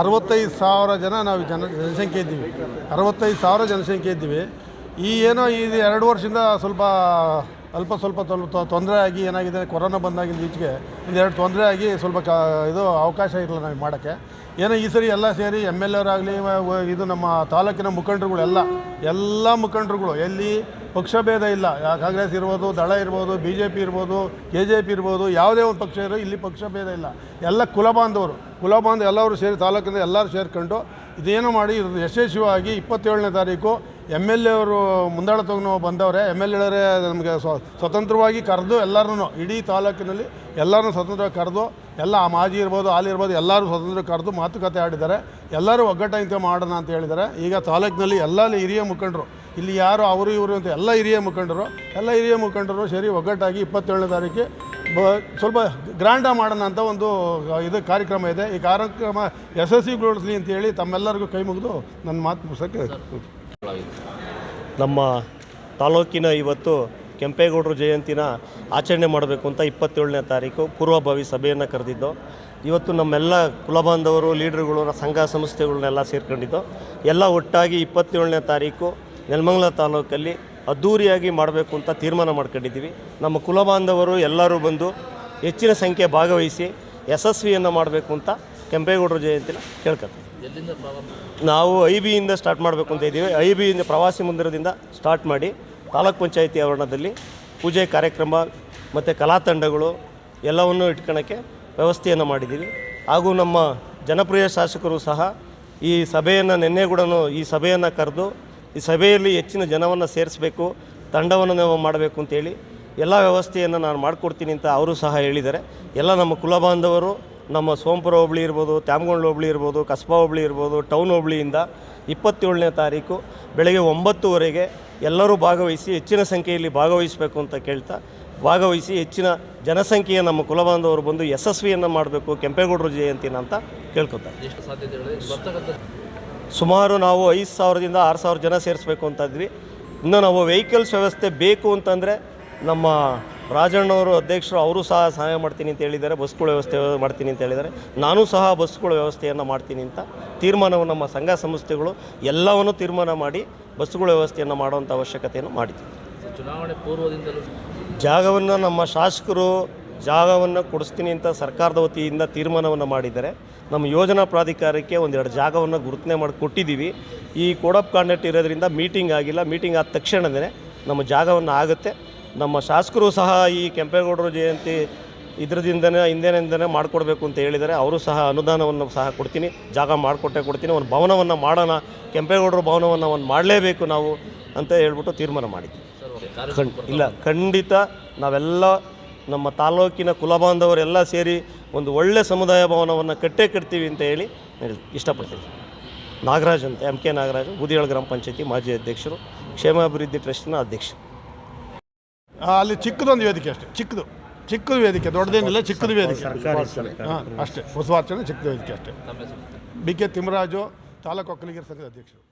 ಅರವತ್ತೈದು ಸಾವಿರ ಜನ ನಾವು ಜನ ಜನಸಂಖ್ಯೆ ಇದ್ದೀವಿ. ಅರವತ್ತೈದು ಸಾವಿರ ಜನಸಂಖ್ಯೆ ಇದ್ದೀವಿ. ಈ ಏನೋ ಇದು ಎರಡು ವರ್ಷದಿಂದ ಸ್ವಲ್ಪ ಅಲ್ಪ ಸ್ವಲ್ಪ ತೊಂದರೆ ಆಗಿ ಏನಾಗಿದೆ, ಕೊರೋನಾ ಬಂದಾಗಿಂದ ಈಚೆಗೆ ಒಂದೆರಡು ತೊಂದರೆ ಆಗಿ ಸ್ವಲ್ಪ ಕ ಇದು ಅವಕಾಶ ಇರಲಿಲ್ಲ ನಮಗೆ ಮಾಡೋಕ್ಕೆ. ಏನೋ ಈ ಸರಿ ಎಲ್ಲ ಸೇರಿ ಎಂ ಎಲ್ ಅವರಾಗಲಿ, ಇದು ನಮ್ಮ ತಾಲೂಕಿನ ಮುಖಂಡರುಗಳು ಎಲ್ಲ ಎಲ್ಲ ಮುಖಂಡರುಗಳು ಎಲ್ಲಿ ಪಕ್ಷಭೇದ ಇಲ್ಲ. ಯಾ- ಕಾಂಗ್ರೆಸ್ ಇರ್ಬೋದು, ದಳ ಇರ್ಬೋದು ಬಿ ಜೆ ಪಿ ಇರ್ಬೋದು ಕೆ ಜೆ ಪಿ ಇರ್ಬೋದು, ಯಾವುದೇ ಒಂದು ಪಕ್ಷ ಇರೋ ಇಲ್ಲಿ ಪಕ್ಷಭೇದ ಇಲ್ಲ. ಎಲ್ಲ ಕುಲಬಾಂಧವರು, ಕುಲಬಾಂಧ ಎಲ್ಲರೂ ಸೇರಿ ತಾಲೂಕಿಂದ ಎಲ್ಲರೂ ಸೇರಿಕೊಂಡು ಇದೇನು ಮಾಡಿ ಇದು ಯಶಸ್ವಿಯಾಗಿ ಇಪ್ಪತ್ತೇಳನೇ ತಾರೀಕು ಎಂ ಎಲ್ ಎ ಅವರು ನಾವು ಬಂದವ್ರೆ. ಎಂ ಎಲ್ ಎರೇ ನಮಗೆ ಸ್ವ- ಸ್ವತಂತ್ರವಾಗಿ ಕರೆದು ಎಲ್ಲರೂ ಇಡೀ ತಾಲೂಕಿನಲ್ಲಿ ಎಲ್ಲರೂ ಸ್ವತಂತ್ರವಾಗಿ ಕರೆದು ಎಲ್ಲ ಆ ಮಾಜಿ ಇರ್ಬೋದು ಹಾಲಿ ಇರ್ಬೋದು ಎಲ್ಲರೂ ಸ್ವತಂತ್ರ ಕರೆದು ಮಾತುಕತೆ ಆಡಿದ್ದಾರೆ. ಎಲ್ಲರೂ ಒಗ್ಗಟ್ಟಾಗಿ ಮಾಡೋಣ ಅಂತ ಹೇಳಿದ್ದಾರೆ. ಈಗ ತಾಲೂಕಿನಲ್ಲಿ ಎಲ್ಲ ಹಿರಿಯ ಮುಖಂಡರು. ಇಲ್ಲಿ ಯಾರು ಅವರು ಇವರು ಅಂತ ಎಲ್ಲ ಹಿರಿಯ ಮುಖಂಡರು. ಎಲ್ಲ ಹಿರಿಯ ಮುಖಂಡರು ಸೇರಿ ಒಗ್ಗಟ್ಟಾಗಿ ಇಪ್ಪತ್ತೇಳನೇ ತಾರೀಕು ಬ ಸ್ವಲ್ಪ ಗ್ರ್ಯಾಂಡಾಗಿ ಮಾಡೋಣ ಅಂತ ಒಂದು ಇದು ಕಾರ್ಯಕ್ರಮ ಇದೆ. ಈ ಕಾರ್ಯಕ್ರಮ ಯಶಸ್ವಿಗೊಳಿಸಲಿ ಅಂತೇಳಿ ತಮ್ಮೆಲ್ಲರಿಗೂ ಕೈ ಮುಗಿದು ನನ್ನ ಮಾತು ಮುಗಿಸೋಕ್ಕೆ ನಮ್ಮ ತಾಲೂಕಿನ ಇವತ್ತು ಕೆಂಪೇಗೌಡರು ಜಯಂತಿನ ಆಚರಣೆ ಮಾಡಬೇಕು ಅಂತ ಇಪ್ಪತ್ತೇಳನೇ ತಾರೀಕು ಪೂರ್ವಭಾವಿ ಸಭೆಯನ್ನು ಕರೆದಿದ್ದು, ಇವತ್ತು ನಮ್ಮೆಲ್ಲ ಕುಲಬಾಂಧವರು, ಲೀಡರ್ಗಳು, ಸಂಘ ಸಂಸ್ಥೆಗಳನ್ನೆಲ್ಲ ಸೇರ್ಕೊಂಡಿದ್ದು, ಎಲ್ಲ ಒಟ್ಟಾಗಿ ಇಪ್ಪತ್ತೇಳನೇ ತಾರೀಕು ನೆಲಮಂಗಲ ತಾಲೂಕಲ್ಲಿ ಅದ್ಧೂರಿಯಾಗಿ ಮಾಡಬೇಕು ಅಂತ ತೀರ್ಮಾನ ಮಾಡ್ಕೊಂಡಿದ್ದೀವಿ. ನಮ್ಮ ಕುಲಬಾಂಧವರು ಎಲ್ಲರೂ ಬಂದು ಹೆಚ್ಚಿನ ಸಂಖ್ಯೆ ಭಾಗವಹಿಸಿ ಯಶಸ್ವಿಯನ್ನು ಮಾಡಬೇಕು ಅಂತ ಕೆಂಪೇಗೌಡರು ಜಯಂತಿನ ಕೇಳ್ಕೊತೀವಿ ನಾವು ಐ ಬಿಯಿಂದ ಸ್ಟಾರ್ಟ್ ಮಾಡಬೇಕು ಅಂತ ಇದ್ದೀವಿ. ಐ ಬಿಯಿಂದ ಪ್ರವಾಸಿ ಮಂದಿರದಿಂದ ಸ್ಟಾರ್ಟ್ ಮಾಡಿ ತಾಲೂಕ್ ಪಂಚಾಯಿತಿ ಆವರಣದಲ್ಲಿ ಪೂಜೆ ಕಾರ್ಯಕ್ರಮ ಮತ್ತು ಕಲಾ ತಂಡಗಳು ಎಲ್ಲವನ್ನು ಇಟ್ಕೊಳ್ಳೋಕ್ಕೆ ವ್ಯವಸ್ಥೆಯನ್ನು ಮಾಡಿದ್ದೀವಿ. ಹಾಗೂ ನಮ್ಮ ಜನಪ್ರಿಯ ಶಾಸಕರು ಸಹ ಈ ಸಭೆಯನ್ನು ನಿನ್ನೆ ಕೂಡ ಈ ಸಭೆಯನ್ನು ಕರೆದು ಈ ಸಭೆಯಲ್ಲಿ ಹೆಚ್ಚಿನ ಜನವನ್ನು ಸೇರಿಸಬೇಕು ತಂಡವನ್ನು ನಾವು ಮಾಡಬೇಕು ಅಂತೇಳಿ ಎಲ್ಲ ವ್ಯವಸ್ಥೆಯನ್ನು ನಾನು ಮಾಡಿಕೊಡ್ತೀನಿ ಅಂತ ಅವರು ಸಹ ಹೇಳಿದ್ದಾರೆ. ಎಲ್ಲ ನಮ್ಮ ಕುಲಬಾಂಧವರು ನಮ್ಮ ಸೋಂಪುರ ಹೋಬಳಿ ಇರ್ಬೋದು ತ್ಯಾಮಗೊಂಡ್ ಹೋಬಳಿ ಇರ್ಬೋದು ಕಸ್ಬಾ ಹೋಬಳಿ ಇರ್ಬೋದು ಟೌನ್ ಹೋಬಳಿಯಿಂದ ಇಪ್ಪತ್ತೇಳನೇ ತಾರೀಕು ಬೆಳಗ್ಗೆ ಒಂಬತ್ತುವರೆಗೆ ಎಲ್ಲರೂ ಭಾಗವಹಿಸಿ ಹೆಚ್ಚಿನ ಸಂಖ್ಯೆಯಲ್ಲಿ ಭಾಗವಹಿಸಬೇಕು ಅಂತ ಕೇಳ್ತಾ ಭಾಗವಹಿಸಿ ಹೆಚ್ಚಿನ ಜನಸಂಖ್ಯೆಯ ನಮ್ಮ ಕುಲಬಾಂಧವರು ಬಂದು ಯಶಸ್ವಿಯನ್ನು ಮಾಡಬೇಕು ಕೆಂಪೇಗೌಡರು ಜಯಂತಿನ ಅಂತ ಕೇಳ್ಕೊತಾರೆ. ಸುಮಾರು ನಾವು ಐದು ಸಾವಿರದಿಂದ ಆರು ಸಾವಿರ ಜನ ಸೇರಿಸ್ಬೇಕು ಅಂತ ಇದ್ವಿ. ಇನ್ನು ನಾವು ವೆಹಿಕಲ್ಸ್ ವ್ಯವಸ್ಥೆ ಬೇಕು ಅಂತಂದರೆ ನಮ್ಮ ರಾಜಣ್ಣವರು ಅಧ್ಯಕ್ಷರು ಅವರು ಸಹ ಸಹಾಯ ಮಾಡ್ತೀನಿ ಅಂತ ಹೇಳಿದ್ದಾರೆ ಬಸ್ಗಳ ವ್ಯವಸ್ಥೆ ಮಾಡ್ತೀನಿ ಅಂತ ಹೇಳಿದ್ದಾರೆ. ನಾನು ಸಹ ಬಸ್ಗಳ ವ್ಯವಸ್ಥೆಯನ್ನು ಮಾಡ್ತೀನಿ ಅಂತ ತೀರ್ಮಾನವು ನಮ್ಮ ಸಂಘ ಸಂಸ್ಥೆಗಳು ಎಲ್ಲವನ್ನು ತೀರ್ಮಾನ ಮಾಡಿ ಬಸ್ಗಳ ವ್ಯವಸ್ಥೆಯನ್ನು ಮಾಡುವಂಥ ಅವಶ್ಯಕತೆಯನ್ನು ಮಾಡಿದ್ದೀವಿ. ಚುನಾವಣೆ ಪೂರ್ವದಿಂದಲೂ ಜಾಗವನ್ನು ನಮ್ಮ ಶಾಸಕರು ಜಾಗವನ್ನು ಕೊಡಿಸ್ತೀನಿ ಅಂತ ಸರ್ಕಾರದ ವತಿಯಿಂದ ತೀರ್ಮಾನವನ್ನು ಮಾಡಿದ್ದಾರೆ. ನಮ್ಮ ಯೋಜನಾ ಪ್ರಾಧಿಕಾರಕ್ಕೆ ಒಂದೆರಡು ಜಾಗವನ್ನು ಗುರುತನೆ ಮಾಡಿ ಕೊಟ್ಟಿದ್ದೀವಿ. ಈ ಕೋಡ್ ಆಫ್ ಕಾಂಡಕ್ಟ್ ಇರೋದ್ರಿಂದ ಮೀಟಿಂಗ್ ಆಗಿಲ್ಲ. ಮೀಟಿಂಗ್ ಆದ ತಕ್ಷಣವೇ ನಮ್ಮ ಜಾಗವನ್ನು ಆಗುತ್ತೆ. ನಮ್ಮ ಶಾಸಕರು ಸಹ ಈ ಕೆಂಪೇಗೌಡರು ಜಯಂತಿ ಇದರದಿಂದನೇ, ಹಿಂದಿನಿಂದನೇ ಮಾಡಿಕೊಡ್ಬೇಕು ಅಂತ ಹೇಳಿದ್ದಾರೆ. ಅವರು ಸಹ ಅನುದಾನವನ್ನು ಸಹ ಕೊಡ್ತೀನಿ, ಜಾಗ ಮಾಡಿಕೊಟ್ಟೆ ಕೊಡ್ತೀನಿ, ಒಂದು ಭವನವನ್ನು ಮಾಡೋಣ, ಕೆಂಪೇಗೌಡರು ಭವನವನ್ನು ಒಂದು ಮಾಡಲೇಬೇಕು ನಾವು ಅಂತ ಹೇಳ್ಬಿಟ್ಟು ತೀರ್ಮಾನ ಮಾಡಿದ್ವಿ. ಇಲ್ಲ, ಖಂಡಿತ ನಾವೆಲ್ಲ ನಮ್ಮ ತಾಲೂಕಿನ ಕುಲಬಾಂಧವರೆಲ್ಲ ಸೇರಿ ಒಂದು ಒಳ್ಳೆ ಸಮುದಾಯ ಭವನವನ್ನು ಕಟ್ಟೇ ಕಟ್ತೀವಿ ಅಂತ ಹೇಳಿ ಇಷ್ಟಪಡ್ತೀನಿ. ನಾಗರಾಜ್ ಅಂತ, ಎಂ ಕೆ ನಾಗರಾಜ್, ಬೂದಿಯಾಳ ಗ್ರಾಮ ಪಂಚಾಯತಿ ಮಾಜಿ ಅಧ್ಯಕ್ಷರು, ಕ್ಷೇಮಾಭಿವೃದ್ಧಿ ಟ್ರಸ್ಟ್ನ ಅಧ್ಯಕ್ಷರು. ಅಲ್ಲಿ ಚಿಕ್ಕದೊಂದು ವೇದಿಕೆ ಅಷ್ಟೇ. ಚಿಕ್ಕದು. ಚಿಕ್ಕದು ವೇದಿಕೆ ದೊಡ್ಡದೇನಿಲ್ಲ ಚಿಕ್ಕದು ವೇದಿಕೆ. ಹಾಂ ಅಷ್ಟೇ. ಬಸವಾರ್ಚನೆ ಚಿಕ್ಕದು ವೇದಿಕೆ ಅಷ್ಟೇ. ಬಿ ಕೆ ತಿಮ್ಮರಾಜು ತಾಲೂಕು ಒಕ್ಕಲಿಗರ ಸಂಘದ ಅಧ್ಯಕ್ಷರು.